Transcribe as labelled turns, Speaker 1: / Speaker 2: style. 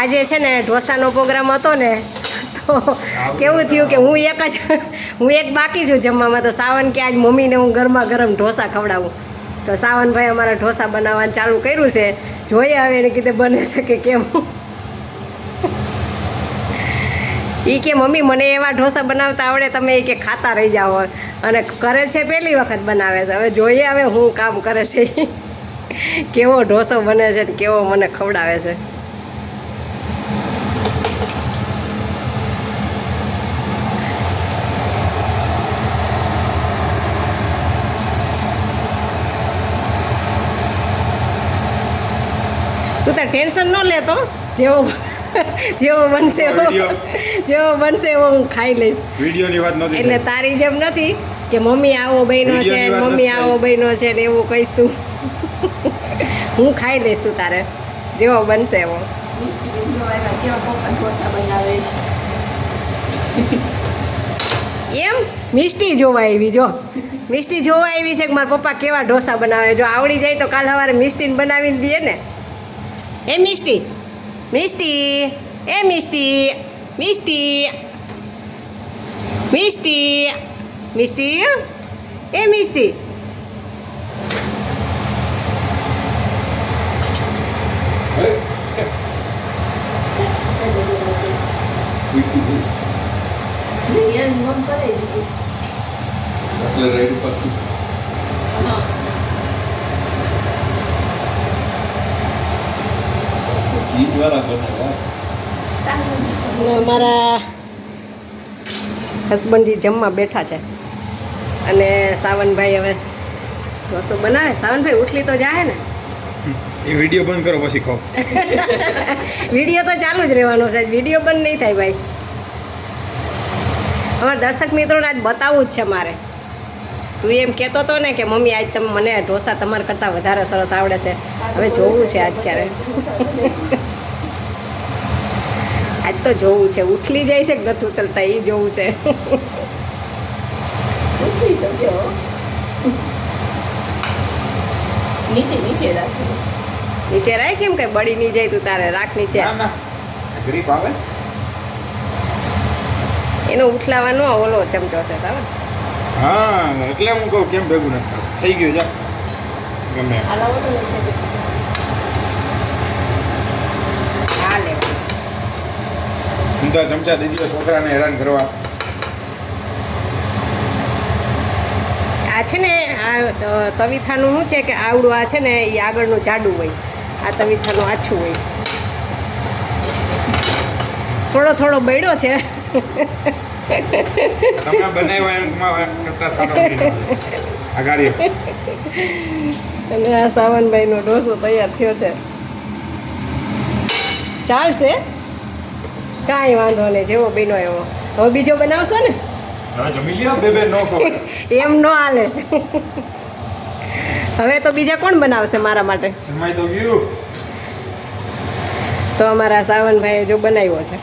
Speaker 1: આજે છે ને ઢોસાનો પ્રોગ્રામ હતો ને, તો કેવું થયું કે હું એક જ, હું એક બાકી છું જમવામાં, તો સાવન કે આજ મમ્મીને હું ગરમા ગરમ ઢોસા ખવડાવું. તો સાવનભાઈ અમારા ઢોસા બનાવવાનું ચાલુ કર્યું છે. જોઈએ હવે એને કીધે બને છે કે કેમ એ કે મમ્મી, મને એવા ઢોસા બનાવતા આવડે, તમે એ કે ખાતા રહી જાઓ. અને કરે છે, પહેલી વખત બનાવે છે. હવે જોઈએ હવે હું કામ કરે છે. કેવો ઢોસો બને છે કેવો મને ખવડાવે છે. તું તાર ટેન્શન ન લેતો જેવો જેવો બનશે એવો જેવો બનશે એવો હું ખાઈ લઈશ.
Speaker 2: વિડીયોની વાત નહોતી
Speaker 1: એટલે તારી જેમ નથી કે મમ્મી આવો બહેનો છે મમ્મી આવો બહેનો છે ને એવું કહીશ તું. હું ખાઈ લઈશ તું તારે. જેવો બનશે એવો. એમ? મિષ્ટી જોવા આવી જો. મિષ્ટી જોવા આવી છે કે મારા પપ્પા કેવા ઢોસા બનાવે? જો આવડી જાય તો કાલ સવારે મિષ્ટીને બનાવીને દઈએ ને. এ
Speaker 2: মিষ্টি মিষ্টি এ মিষ্টি মিষ্টি মিষ্টি
Speaker 1: અને અમારા હસબન્ડજી જમવા બેઠા છે. અને સાવનભાઈ હવે રસો બનાવે. સાવનભાઈ ઉઠલી તો જાય ને?
Speaker 2: એ વીડિયો બંધ કરો પછી ખાઓ
Speaker 1: વીડિયો તો ચાલુ જ રહેવાનો છે. વીડિયો બંધ નહીં થાય ભાઈ. અમારા દર્શક મિત્રોને આજ બતાવવું જ છે મારે. તું એમ કહેતો હતો ને કે મમ્મી આજ તમે મને ઢોસા તમારા કરતાં વધારે સરસ આવડે છે. હવે જોવું છે આજ ક્યારે. આજ તો જોવું છે. ઉઠલી જાય છે કે નથી ઉતરતા એ જોવું છે.
Speaker 3: નીચે નીચે રાખ.
Speaker 1: નીચે રાખ કેમ કઈ બળી નહીં જાય તું તારે. રાખ નીચે.
Speaker 2: ના ના. ગ્રીપ આવે.
Speaker 1: એનો ઉઠલાવાનો ઓલો ચમચો છે બરાબર
Speaker 2: હા એટલે હું કહું કેમ ભેગું નથી. થઈ ગયું જા. ગમે આ ચમચા દઈ દીધો છોકરાને હેરાન કરવા.
Speaker 1: આ છે ને આ તવીથાનું શું છે કે આવડું આ છે ને એ આગળનું જાડું હોય. આ તવીથાનું આછું હોય. થોડો થોડો બળ્યો છે.
Speaker 2: તમે બનાવ્યા કરતા સારો
Speaker 1: અને આ સાવનભાઈનો ઢોસો તૈયાર થયો છે. ચાલશે? કાંઈ વાંધો નહીં જેવો બીનો એવો. હવે બીજો બનાવશો ને? એમ ન હાલે. હવે તો બીજા કોણ બનાવશે મારા માટે?
Speaker 2: તો
Speaker 1: તો અમારા સાવનભાઈએ જો બનાવ્યો છે.